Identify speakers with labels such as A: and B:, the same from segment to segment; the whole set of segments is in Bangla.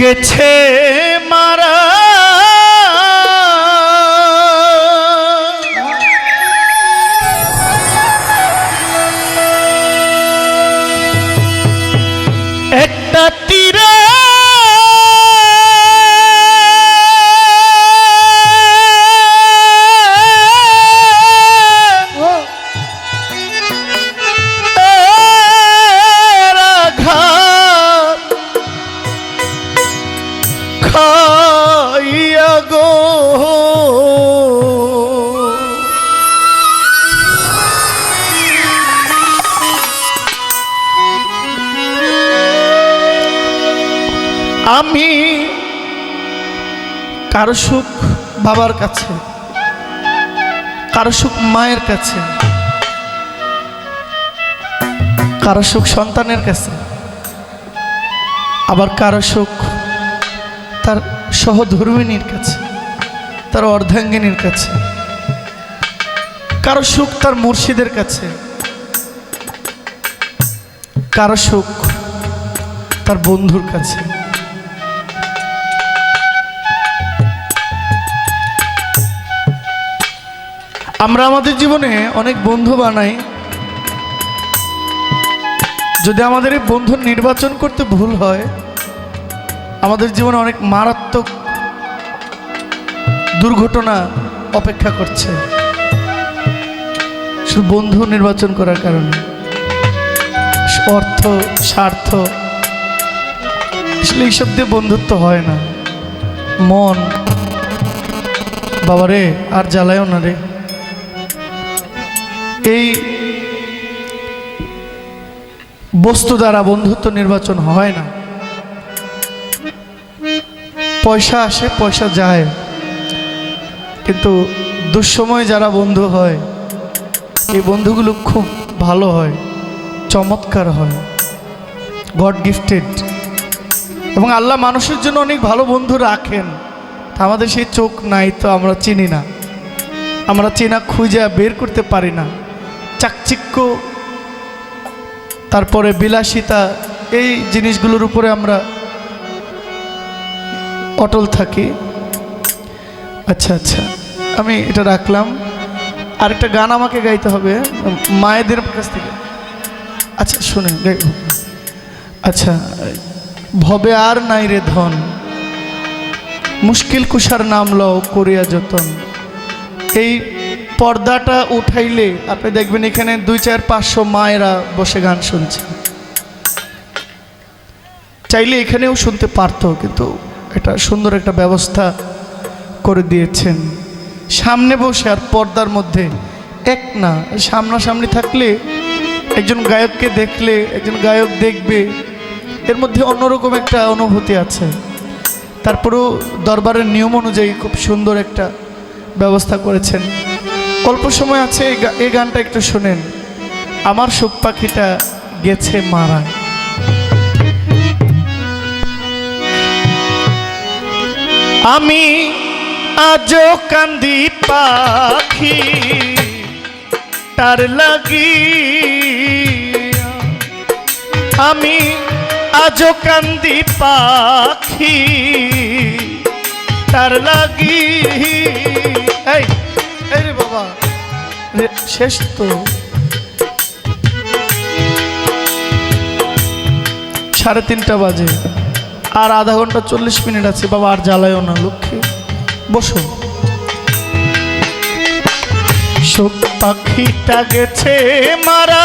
A: গেছে কারও সুখ বাবার কাছে, কারও সুখ মায়ের কাছে, কারও সুখ সন্তানের কাছে, আবার কারও সুখ তার সহধর্মিনীর কাছে, তার অর্ধাঙ্গিনীর কাছে, কারও সুখ তার মুর্শিদের কাছে, কারও সুখ তার বন্ধুর কাছে। আমরা আমাদের জীবনে অনেক বন্ধু বানাই। যদি আমাদের এই বন্ধু নির্বাচন করতে ভুল হয়, আমাদের জীবনে অনেক মারাত্মক দুর্ঘটনা অপেক্ষা করছে। শুধু বন্ধু নির্বাচন করার কারণে। অর্থ, স্বার্থ। আসলে এইসব দিয়ে বন্ধুত্ব হয় না। মন। বাবারে, আর জ্বালায়ও না রে। এই বস্তু দ্বারা বন্ধুত্ব নির্বাচন হয় না। পয়সা আসে, পয়সা যায়। কিন্তু দুঃসময় যারা বন্ধু হয়, এই বন্ধুগুলো খুব ভালো হয়, চমৎকার হয়। গড গিফটেড এবং আল্লাহ মানুষের জন্য অনেক ভালো বন্ধু রাখেন। আমাদের সেই চোখ নাই তো আমরা চিনি না। আমরা চেনা খুঁজে বের করতে পারি না। চাকচিক্য, তারপরে বিলাসিতা, এই জিনিসগুলোর উপরে আমরা অটল থাকি। আচ্ছা আচ্ছা আমি এটা রাখলাম। আর একটা গান আমাকে গাইতে হবে, মায়েদের কাছ থেকে। আচ্ছা শুনে গাইব আচ্ছা ভবে আর নাই রে ধন, মুশকিল কুষার নাম লও করিয়া যতন। এই পর্দাটা উঠাইলে, আপনি দেখবেন এখানে দুই চার পাঁচশো মায়েরা বসে গান শুনছে। চাইলে এখানেও শুনতে পারতো, কিন্তু এটা সুন্দর একটা ব্যবস্থা করে দিয়েছেন। সামনে বসে আর পর্দার মধ্যে এক না, সামনাসামনি থাকলে একজন গায়ককে দেখলে, একজন গায়ক দেখবে, এর মধ্যে অন্যরকম একটা অনুভূতি আছে। তারপরেও দরবারের নিয়ম অনুযায়ী খুব সুন্দর একটা ব্যবস্থা করেছেন। অল্প সময় আছে, এই গানটা একটু শোনেন। আমার সুখ পাখিটা গেছে মারা আমি আজও কান্দি পাখি, তার লাগি। আমি আজও কান্দি পাখি, তার লাগি। শেষ তো। সাড়ে তিনটা বাজে। আর আধা ঘণ্টা চল্লিশ মিনিট আছে। বাবা আর জ্বালায়ও না, লক্ষ্মী। বসো। শোক পাখিটা গেছে মারা।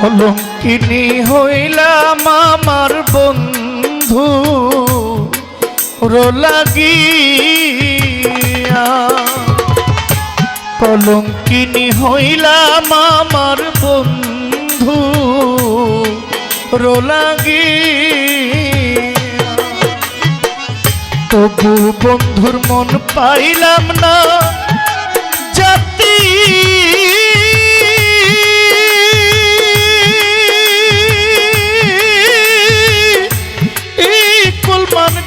A: কলঙ্কিনী হইলাম আমার বন্ধু, রোলাগিয়া। কলঙ্কিনী হইলাম আমার বন্ধু রোলাগি তবু বন্ধুর মন পাইলাম না, জাতি money.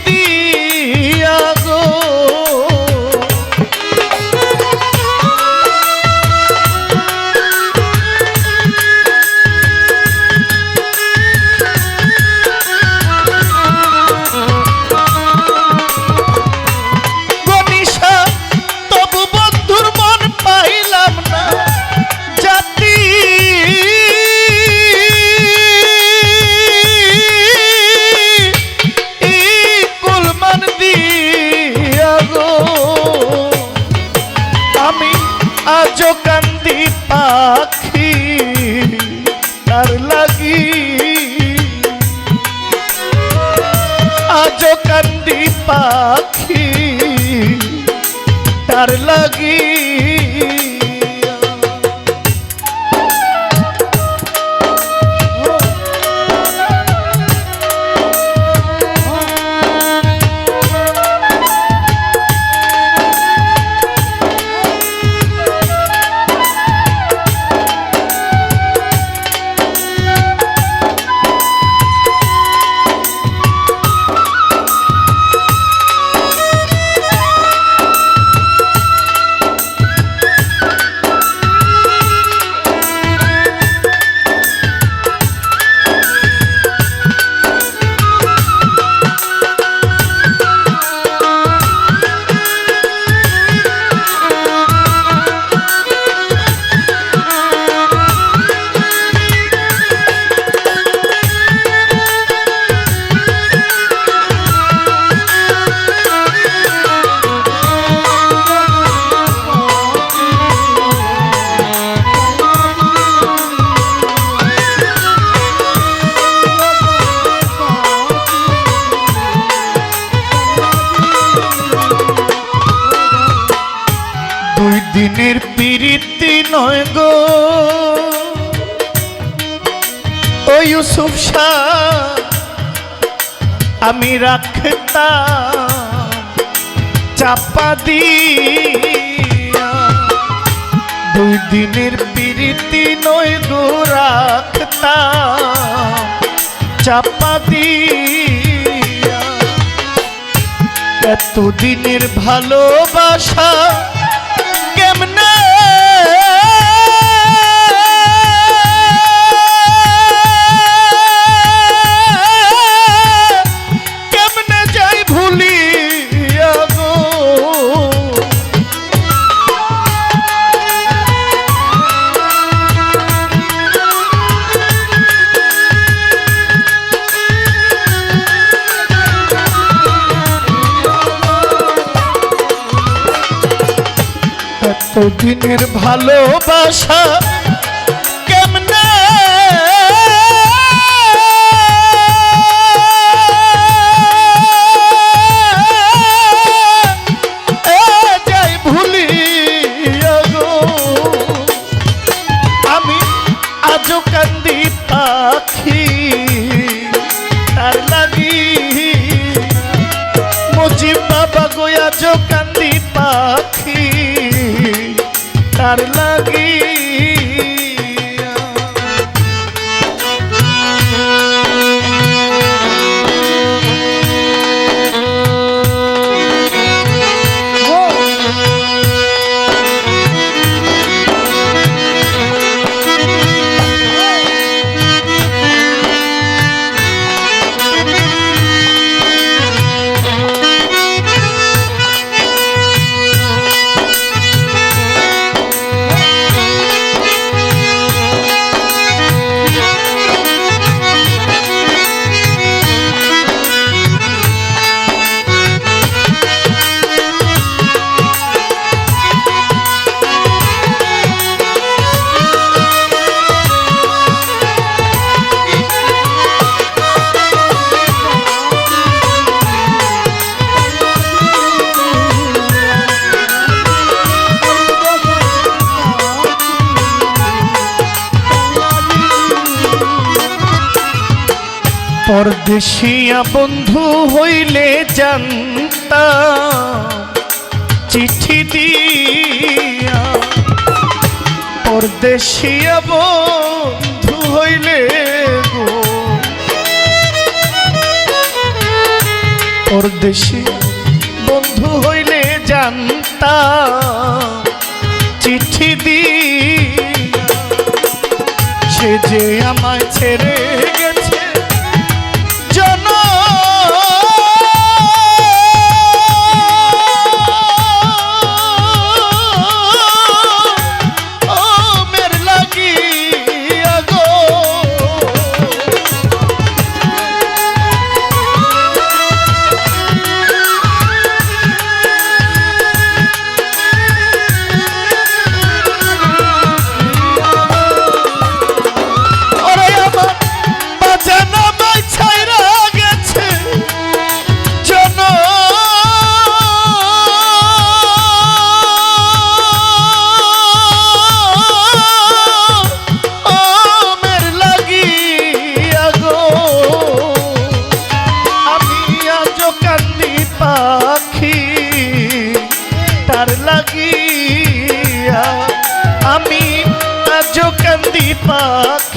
A: আজও কান্দি পাখি তার লাগি নয় গো। ও ইউসুফ শাহ আমি রাখতাম চাপা দিয়া। দুই দিনের পিরিতি নয় গো, রাখতাম চাপা দিয়া। এতদিনের ভালোবাসা এতদিনের ভালোবাসা পরদেশিয়া বন্ধু হইলে জানতাম, চিঠি দিয়া। পরদেশিয়া বন্ধু হইলে গো। পরদেশি বন্ধু হইলে জানতাম, চিঠি দিয়া। সে যে আমায় ছেড়ে গেছে পাখি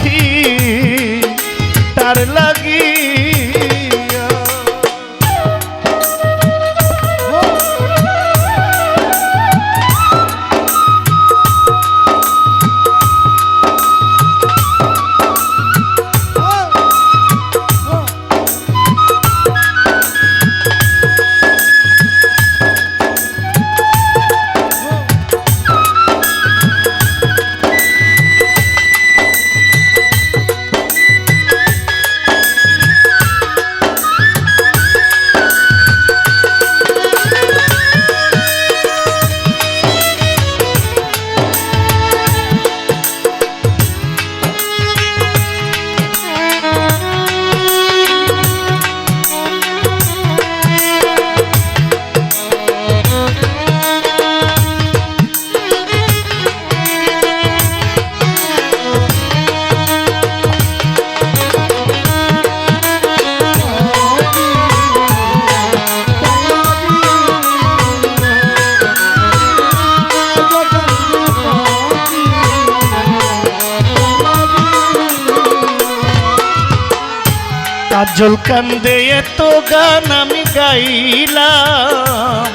A: কাজল কান্দে এত গান আমি গাইলাম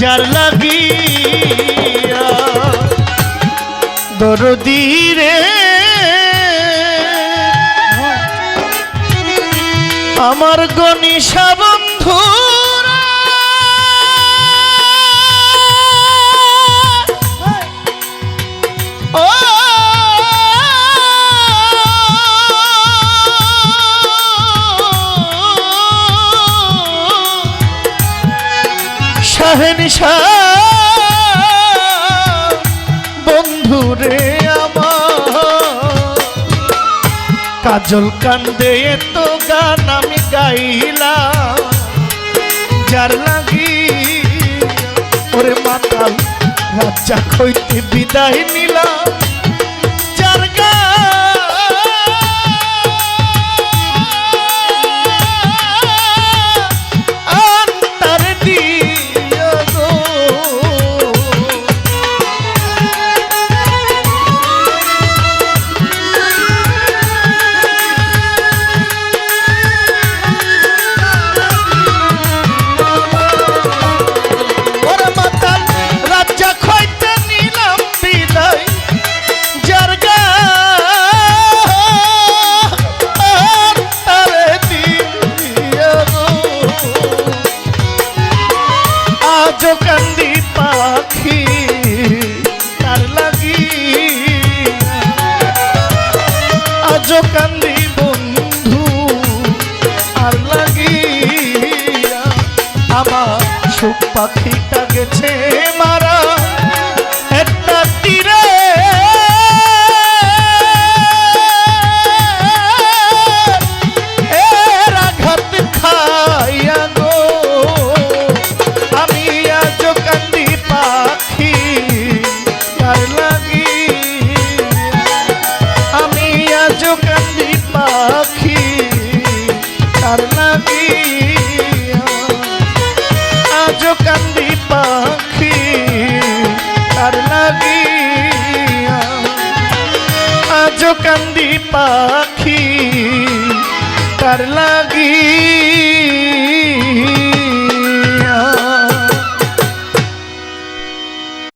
A: যার লাগিয়া দরদি রে। আমার গনি বন্ধু শাহেনশা বন্ধু রে আমার। কাজল কান্দে এত গান আমি গাইলাম, যার লাগি ওরে মাতাল রাজা কইতে বিদায় নিলাম। কান্দি পাখি তার লাগি। আজ কান্দি বন্ধু আর লাগি আমার সুখ পাখিটা